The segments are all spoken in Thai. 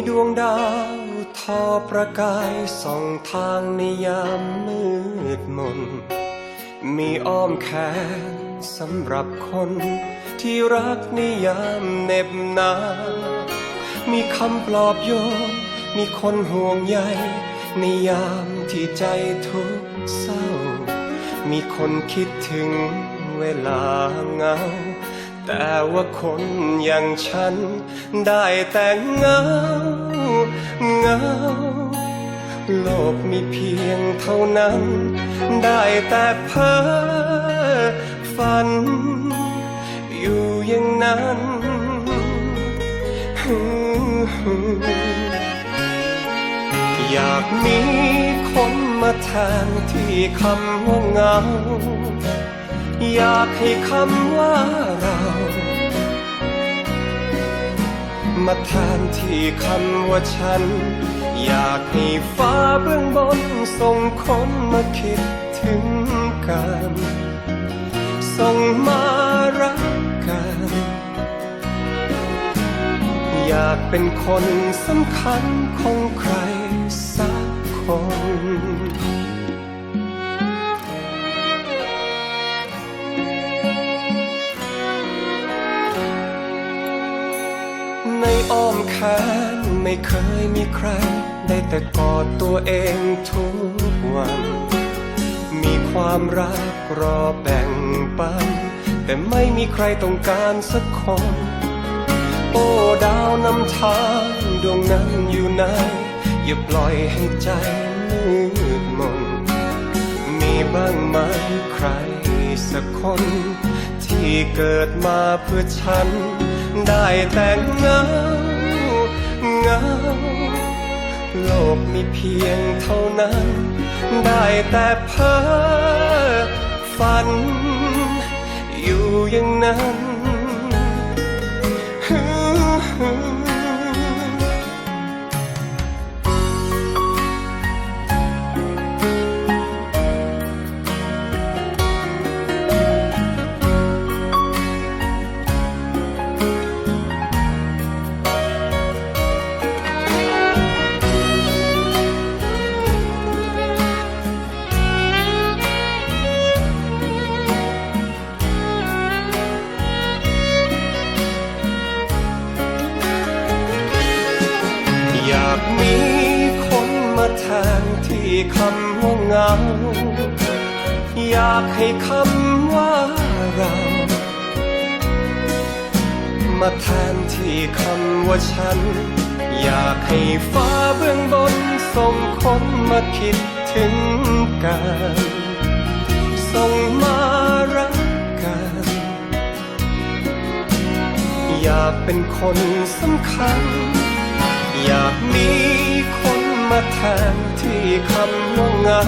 มีดวงดาวทอประกายส่องทางในยามมืดมน มีอ้อมแขนสำหรับคนที่รักในยามเหน็บหนาวมีคำปลอบโยน มีคนห่วงใยในยามที่ใจทุกเศร้า มีคนคิดถึงเวลาเหงา แต่ว่าคนอย่างฉัน ได้แต่เงาเงาโลกมีเพียงเท่านั้น ได้แต่เพ้อฝัน อยู่อย่างนั้นอยากมีคนมาแทนที่คำว่าเงา อยากให้คำว่าเรา มาแทนที่คำว่าฉัน อยากให้ฟ้าเบื้องบนส่งคนมาคิดถึงกัน ส่งมารักกัน อยากเป็นคนสำคัญของใครสักคน ในอ้อมแขนไม่เคยมีใคร ได้แต่กอดตัวเองทุกวัน มีความรักรอแบ่งปัน แต่ไม่มีใครต้องการสักคน โอ้ดาวนำทางดวงนั้นอยู่ไหนอย่าปล่อยให้ใจมืดมน มีบ้างไหมใครสักคน ที่เกิดมาเพื่อฉัน ได้แต่เงาเงาโลกมีเพียงเท่านั้น ได้แต่เพ้อฝัน อยู่อย่างนั้น คำว่าเงา อยากให้คำว่าเรา มาแทนที่คำว่าฉัน อยากให้ฟ้าเบื้องบนส่งคนมาคิดถึงกันส่งมารักกัน อยากเป็นคนสำคัญ อยากมีค มาแทนที่คำว่าเงา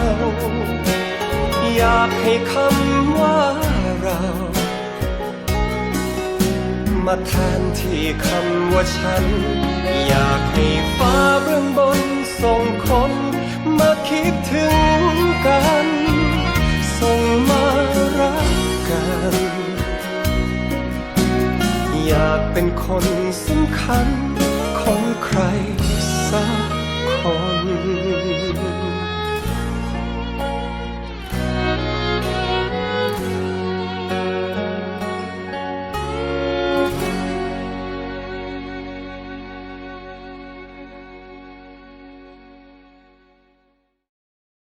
อยากให้คำว่าเรา มาแทนที่คำว่าฉัน อยากให้ฟ้าเบื้องบนส่งคนมาคิดถึงกัน ส่งมารักกัน อยากเป็นคนสำคัญ